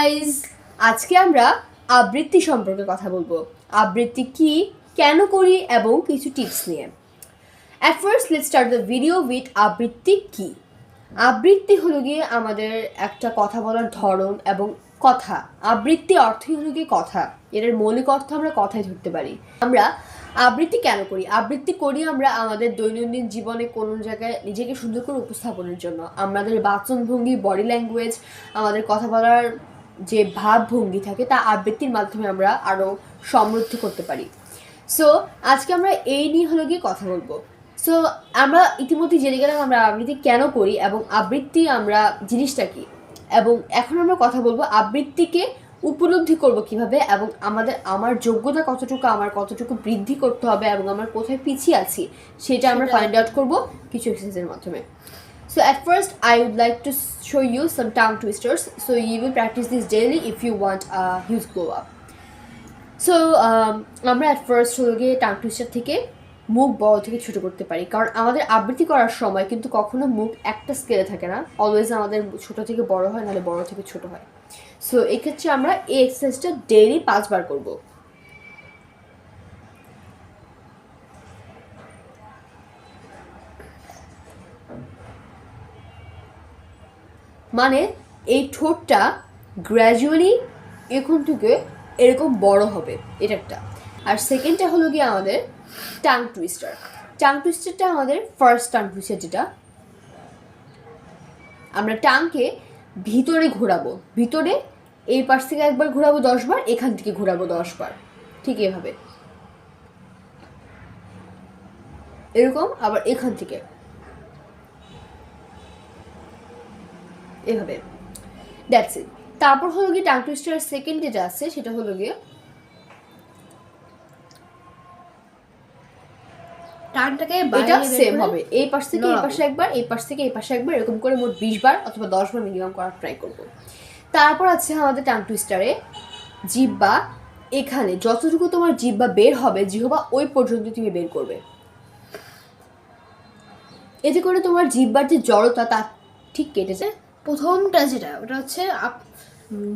Guys আজকে আমরা আবৃত্তি সম্পর্কে কথা বলব। আবৃত্তি কি, কেন করি, এবং কিছু টিপস নিয়ে। At first let start the video with আবৃত্তি কি। আবৃত্তি হলো গিয়ে আমাদের একটা কথা বলার ধরন এবং কথা। আবৃত্তি অর্থই হলো গিয়ে কথা। এটার মৌলিক অর্থ আমরা কথায় ধরতে পারি। আমরা আবৃত্তি কেন করি? আবৃত্তি করি আমরা আমাদের দৈনন্দিন জীবনে কোনো জায়গায় নিজেকে সুন্দর করে উপস্থাপনের জন্য। আমাদের বাচনভঙ্গি বডি ল্যাঙ্গুয়েজ আমাদের কথা বলার যে ভাবভঙ্গি থাকে তা আবৃত্তির মাধ্যমে আমরা আরও সমৃদ্ধ করতে পারি। সো আজকে আমরা এই নিয়ে হলো গিয়ে কথা বলব। সো আমরা ইতিমধ্যে জেনে গেলাম আমরা আবৃত্তি কেন করি এবং আবৃত্তি আমরা জিনিসটা কি। এবং এখন আমরা কথা বলব আবৃত্তিকে উপলব্ধি করব কীভাবে এবং আমাদের আমার যোগ্যতা কতটুকু আমার কতটুকু বৃদ্ধি করতে হবে এবং আমার কোথায় পিছিয়ে আছি সেটা আমরা ফাইন্ড আউট করব কিছু এক্সারসাইজের মাধ্যমে। So at first, I would like to show you some tongue twisters. So you will practice this daily if you want a huge glow up. So আমরা অ্যাট ফার্স্ট হলো গিয়ে টাং টুইস্টার থেকে মুখ বড় থেকে ছোট করতে পারি কারণ আমাদের আবৃত্তি করার সময় কিন্তু কখনো মুখ একটা স্কেলে থাকে না অলওয়েজ আমাদের ছোট থেকে বড় হয় নাহলে বড় থেকে ছোট হয় সো এক্ষেত্রে আমরা এই এক্সারসাইজটা ডেইলি পাঁচবার করব মানে এই ঠোঁটটা গ্র্যাজুয়ালি এখন থেকে এরকম বড় হবে, এটা একটা। আর সেকেন্ডটা হলো গিয়ে আমাদের টাং টুইস্টার টাং টুইস্টারটা আমাদের ফার্স্ট টাং টুইস্টার যেটা, আমরা টাংকে ভিতরে ঘোরাবো। ভিতরে এই পাশ থেকে একবার ঘোরাবো দশ বার এখান থেকে ঘোরাবো দশ বার ঠিক এভাবে। এরকম আবার এখান থেকে। এভাবে। দ্যাটস ইট তারপর হলো গিয়ে টাং টুইস্টার সেকেন্ড যেটা আছে সেটা হলো গিয়ে টানটাকে এটা বাইরে সেম হবে। এই পাশ থেকে এই পাশে একবার এই পাশ থেকে এই পাশে একবার এরকম করে মোট বিশ বার অথবা দশ বার মিনিমাম করার ট্রাই করব। তারপর আছে আমাদের টাং টুইস্টারে জিব্বা এখানে যতটুকু তোমার জিব্বা বের হবে জিহবা ওই পর্যন্ত তুমি বের করবে। এতে করে তোমার জিব্বার যে জড়তা তা ঠিক কেটে যায়। প্রথমটা যেটা, ওটা হচ্ছে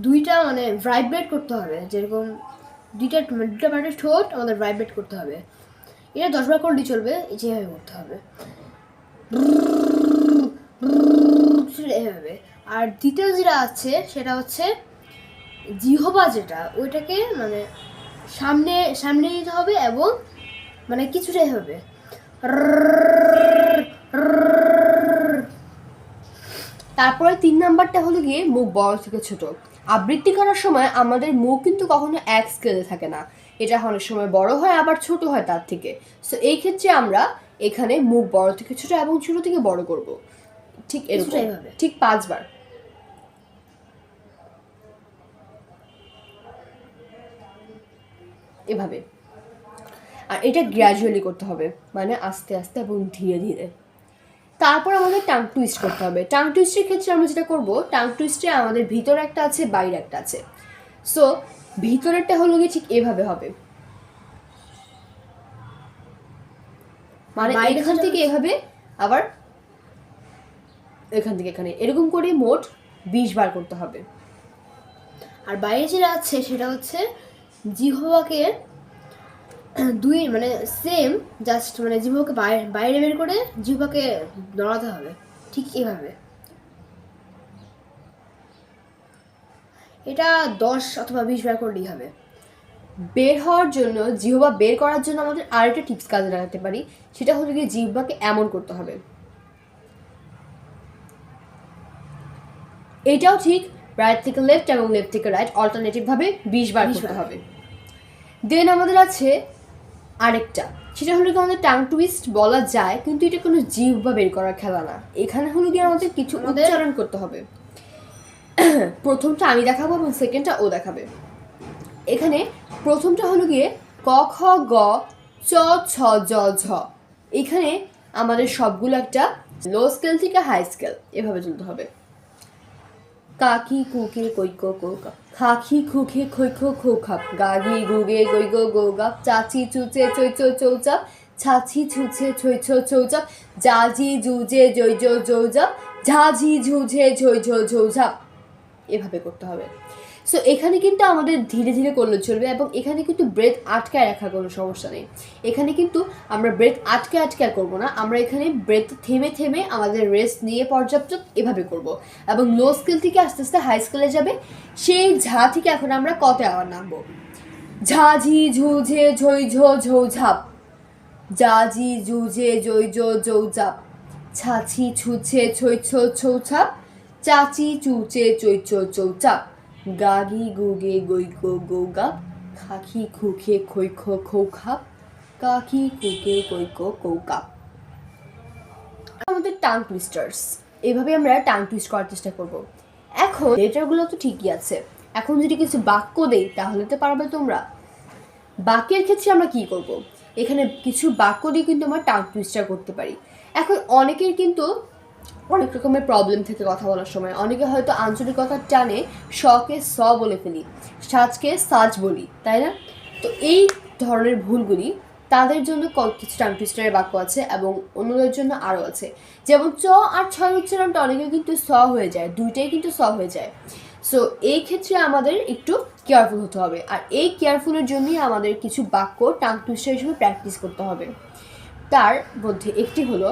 দুইটা মানে ভাইব্রেট করতে হবে। যেরকম দুইটা দুইটা পার্টের ঠোঁট, আমাদের ভাইব্রেট করতে হবে। এটা দশবার করলেই চলবে যেভাবে করতে হবে। এভাবে। আর দ্বিতীয় যেটা আছে, সেটা হচ্ছে জিহবা যেটা, ওইটাকে মানে সামনে সামনে নিতে হবে এবং মানে কিছুটাই হবে তারপরে তিন নাম্বারটা হলো গিয়ে মুখ বড় থেকে ছোট। আবৃত্তি করার সময় আমাদের মুখ কিন্তু কখনো এক স্কেলে থাকে না। এটা অনেক সময় বড় হয় আবার ছোট হয় তার থেকে। সো এই ক্ষেত্রে আমরা এখানে মুখ বড় থেকে ছোট এবং ছোট থেকে বড় করব। ঠিক এরকম। ঠিক পাঁচবার। এভাবে। আর এটা গ্র্যাজুয়ালি করতে হবে। মানে আস্তে আস্তে এবং ধীরে ধীরে। তারপর আমাদের টাং টুইস্ট করতে হবে। টাং টুইস্টের ক্ষেত্রে আমরা যেটা করব টাং টুইস্টে আমাদের ভিতরে একটা আছে বাইরে একটা আছে। সো ভিতরেরটা হলো গিয়ে ঠিক এভাবে হবে। মানে এখান থেকে এভাবে আবার এখান থেকে এখানে। এরকম করে মোট বিশ বার করতে হবে। আর বাইরে যেটা আছে সেটা হচ্ছে জিহ্বাকে দুই মানে সেম জাস্ট মানে জিহ্বাকে বাইরে বাইরে বের করে জিহ্বাকে দড়াতে হবে ঠিক এভাবে। এটা দশ অথবা বিশ বার করলেই হবে। বের হওয়ার জন্য জিহ্বা বের করার জন্য আমাদের আরেকটা টিপস কাজে লাগাতে পারি সেটা হলো গিয়ে জিহ্বাকে এমন করতে হবে। এটাও ঠিক রাইট থেকে লেফট এবং লেফট থেকে রাইট অল্টারনেটিভ ভাবে বিশ বার 20 করতে বার। হবে। দেন আমাদের আছে আরেকটা সেটা হলো কি আমাদের টাং টুইস্ট বলা যায় কিন্তু এটা কোনো জীব বা বের করার খেলা না। এখানে হলো গিয়ে আমাদের কিছু উচ্চারণ করতে হবে। প্রথমটা আমি দেখাবো এবং সেকেন্ডটা ও দেখাবে। এখানে প্রথমটা হলো গিয়ে ক খ গ চ ছ জ ঝ। এখানে আমাদের সবগুলো একটা লো স্কেল থেকে হাই স্কেল এভাবে চলতে হবে। কাকি কুকে কৈকো কো কো খাখি খুখে খৈখো খোখাপ গাগি গুগে গই গো গো গাপ চাচি চুচে চৈচ চৌচাপ ছাছি ছুছে ছৈছো চৌচাপ জাজি জুজে জৈজ জৌজাপ ঝাঝি ঝুঝে ঝৈঝ ঝৌঝাপ এভাবে করতে হবে। সো এখানে কিন্তু আমাদের ধীরে ধীরে করলে চলবে এবং এখানে কিন্তু ব্রেথ আটকায় রাখার কোনো সমস্যা নেই। এখানে কিন্তু আমরা ব্রেথ আটকে আটকে করব না। আমরা এখানে ব্রেথ থেমে থেমে আমাদের রেস্ট নিয়ে পর্যাপ্ত এভাবে করব। এবং লো স্কেল থেকে আস্তে আস্তে হাই স্কেলে যাবে। সেই ঝা থেকে এখন আমরা কতে আবার নামবো। ঝা, ঝি, ঝু, ঝে, ঝই, ঝো, ঝৌ, ঝাপ। যা জি জু জে জই জো জৌ জাপ ছাছি ছুছে ছই ছো ছৌ ছাপ চাচি চুচে চৈ চো চৌ চাপ গাগি গুগে গো গৌ গাপ খাখি খুখে খৈ খো খৌ খাপ কাকি কুকে কৌ কাপ আমাদের টাং টুইস্টার্স। এভাবে আমরা টাং টুইস্ট করার চেষ্টা করব। এখন লেটারগুলো তো ঠিকই আছে। এখন যদি কিছু বাক্য দেই, তাহলে তো পারবে তোমরা। বাক্যের ক্ষেত্রে আমরা কি করব? এখানে কিছু বাক্য দিয়ে কিন্তু আমরা টাং টুইস্টার করতে পারি। এখন অনেকের কিন্তু অনেক রকমের প্রবলেম থেকে কথা বলার সময়। অনেকে হয়তো আঞ্চলিকতার টানে শকে স বলে ফেলি, সাজকে সাজ বলি, তাই না? তো এই ধরনের ভুলগুলি তাদের জন্য কিছু টাং টুইস্টারের বাক্য আছে এবং অন্যদের জন্য আরও আছে। যেমন চ আর ছয় উচ্চারণটা অনেকে কিন্তু স হয়ে যায়, দুইটাই কিন্তু স হয়ে যায়। সো এই ক্ষেত্রে আমাদের একটু কেয়ারফুল হতে হবে। আর এই কেয়ারফুলের জন্যই আমাদের কিছু বাক্য টাং টুইস্টার হিসেবে প্র্যাকটিস করতে হবে। তার মধ্যে একটি হলো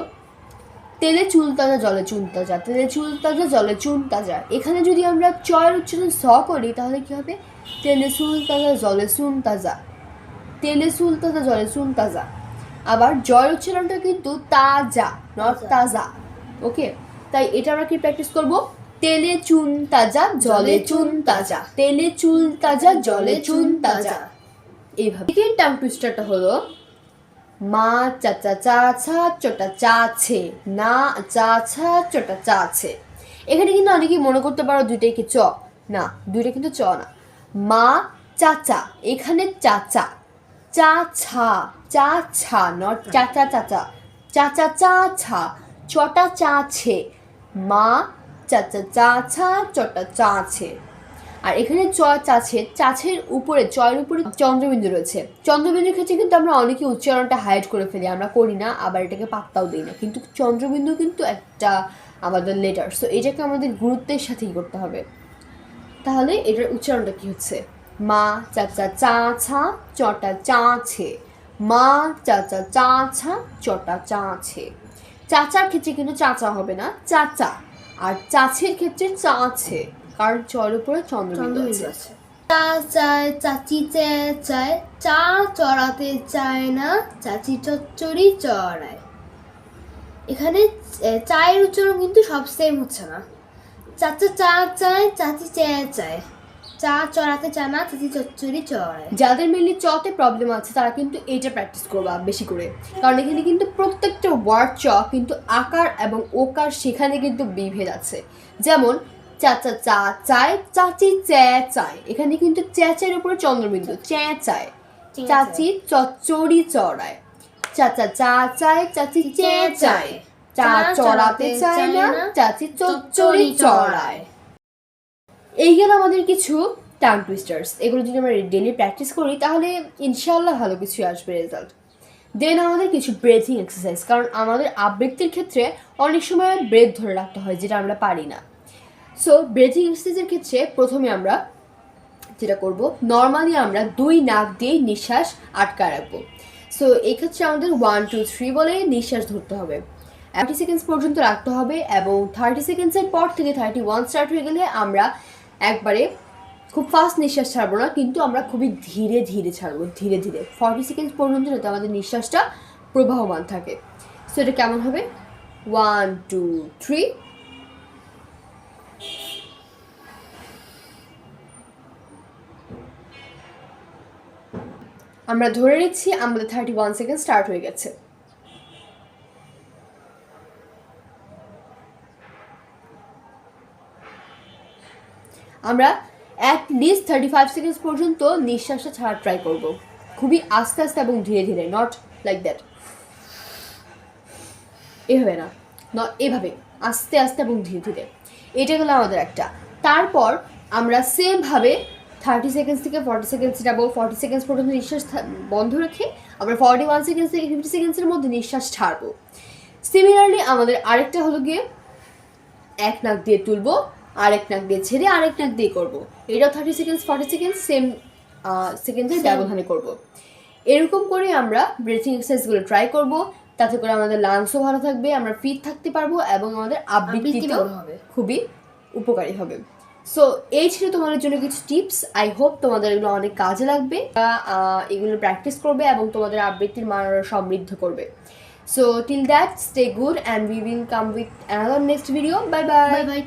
তেলে চুল তাজা জলে চুন তাজা তেলে চুল তাজা জলে চুন তাজা। এখানে যদি আমরা চয়ের উচ্চারণ স করি তাহলে কি হবে? তেলে চুল তাজা জলে চুন তাজা। তেলে চুল তাজা জলে চুন তাজা। আবার জয়ের উচ্চারণটা কিন্তু তাজা নট তাজা। ওকে তাই এটা আমরা কি প্র্যাকটিস করব? তেলে চুন তাজা জলে চুন তাজা। তেলে চুল তাজা জলে চুন তাজা। এইভাবে। সেকেন্ড টাং টুইস্টারটা হলো মা চাচা চা ছা চটা চাছে না চা ছা চটা চাছে এখানে কিন্তু অনেকেই মনে করতে পারো দুইটাই কি চ? না, দুইটা কিন্তু চ না। মা চাচা এখানে চাচা চা। ছা চা ছা নট চাচা চাচা চাচা চা। ছা, চটা চাছে মা চাচা চা ছা, চটা চাছে আর এখানে চ চাছে, চাছের উপরে, চয়ের উপরে চন্দ্রবিন্দু রয়েছে। চন্দ্রবিন্দুর ক্ষেত্রে কিন্তু আমরা অনেকে উচ্চারণটা হাইড করে ফেলি, আমরা করি না, আবার এটাকে পাত্তাও দিই না। কিন্তু চন্দ্রবিন্দু কিন্তু একটা আমাদের লেটার সো এটাকে আমাদের গুরুত্বের সাথেই করতে হবে। তাহলে এটার উচ্চারণটা কি হচ্ছে? মা, চাচা, চা, ছা, চটা চাছে মা, চাচা, চা, ছা, চটা, চা চাছে চাচার ক্ষেত্রে কিন্তু চাচা হবে না চাচা আর চাছের ক্ষেত্রে চা চাছে কারণ চর উপরে চন্দ্রবিন্দু আছে। চা চায় চাচি চেয়ে চায় চা চড়াতে চায় না চাচি চচ্চড়ি চড়ায়। এখানে চায়ের উচ্চারণ কিন্তু সব সেম হচ্ছে না। চাচা চা চায় চাচি চেয়ে চায়। চা চড়াতে চায় না চাচি চচ্চড়ি চড়ায়। যাদের মেনলি চতে প্রবলেম আছে তারা কিন্তু এটা প্র্যাকটিস করবা বেশি করে। কারণ এখানে কিন্তু প্রত্যেকটা ওয়ার্ড চ কিন্তু আকার এবং ওকার সেখানে কিন্তু বিভেদ আছে। যেমন চাচা চা চায় চাচি চ্যা চায়। এখানে কিন্তু চ্যাচের উপরে চন্দ্রবিন্দু। চ্যা চায়। চাচি চচ্চড়ি চড়ায়। চাচা চা চায় চাচি চ্যা চায়। চা চড়াতে চায় না চাচি চচ্চড়ি চড়ায়। এই গেল আমাদের কিছু টাং টুইস্টার্স এগুলো যদি আমরা ডেলি প্র্যাকটিস করি তাহলে ইনশাআল্লাহ ভালো কিছু আসবে রেজাল্ট দেন আমাদের কিছু ব্রেথিং এক্সারসাইজ কারণ আমাদের আবৃত্তির ক্ষেত্রে অনেক সময় ব্রেথ ধরে রাখতে হয় যেটা আমরা পারি না। সো ব্রেথিং এক্সারসাইজের ক্ষেত্রে প্রথমে আমরা যেটা করব নর্মালি আমরা দুই নাক দিয়ে নিঃশ্বাস আটকা রাখব। সো এই ক্ষেত্রে আমাদের ওয়ান টু থ্রি বলে নিঃশ্বাস ধরতে হবে। থার্টি সেকেন্ডস পর্যন্ত রাখতে হবে এবং থার্টি সেকেন্ডসের পর থেকে থার্টি ওয়ান স্টার্ট হয়ে গেলে আমরা একবারে খুব ফাস্ট নিঃশ্বাস ছাড়বো না, কিন্তু আমরা খুবই ধীরে ধীরে ছাড়বো, ধীরে ধীরে। ফর্টি সেকেন্ডস পর্যন্ত যাতে আমাদের নিঃশ্বাসটা প্রবাহমান থাকে। সো এটা কেমন হবে? ওয়ান টু থ্রি আমরা ধরে নিচ্ছি আমাদের থার্টি ওয়ান সেকেন্ড স্টার্ট হয়ে গেছে। আমরা at least thirty five seconds পর্যন্ত নিঃশ্বাসটা ছাড়া ট্রাই করব। খুবই আস্তে আস্তে এবং ধীরে ধীরে নট লাইক দ্যাট এভাবে না এভাবে, আস্তে আস্তে এবং ধীরে ধীরে। এটা হলো আমাদের একটা। তারপর আমরা সেমভাবে থার্টি সেকেন্ডস থেকে ফর্টি সেকেন্ডস যাব। ফর্টি সেকেন্ডস পর্যন্ত নিঃশ্বাস বন্ধ রেখে আমরা ফর্টি ওয়ান সেকেন্ডস থেকে ফিফটি সেকেন্ডসের মধ্যে নিঃশ্বাস ছাড়বো। সিমিলারলি আমাদের আরেকটা হলো গিয়ে এক নাক দিয়ে তুলবো আরেক নাক দিয়ে ছেড়ে আরেক নাক দিয়ে করব। এটাও thirty seconds forty seconds same সেকেন্ডের. ব্যবধানে করব। এরকম করে আমরা ব্রেথিং এক্সারসাইজগুলো ট্রাই করব। তাতে করে আমাদের লাংসও ভালো থাকবে আমরা ফিট থাকতে পারব এবং আমাদের আবৃত্তি হবে। খুবই উপকারী হবে। সো এই ছিল তোমাদের জন্য কিছু টিপস আই হোপ তোমাদের এগুলো অনেক কাজে লাগবে। এগুলো প্র্যাকটিস করবে এবং তোমাদের আবৃত্তির মান সমৃদ্ধ করবে। So till that stay good and we will come with another next video bye bye bye bye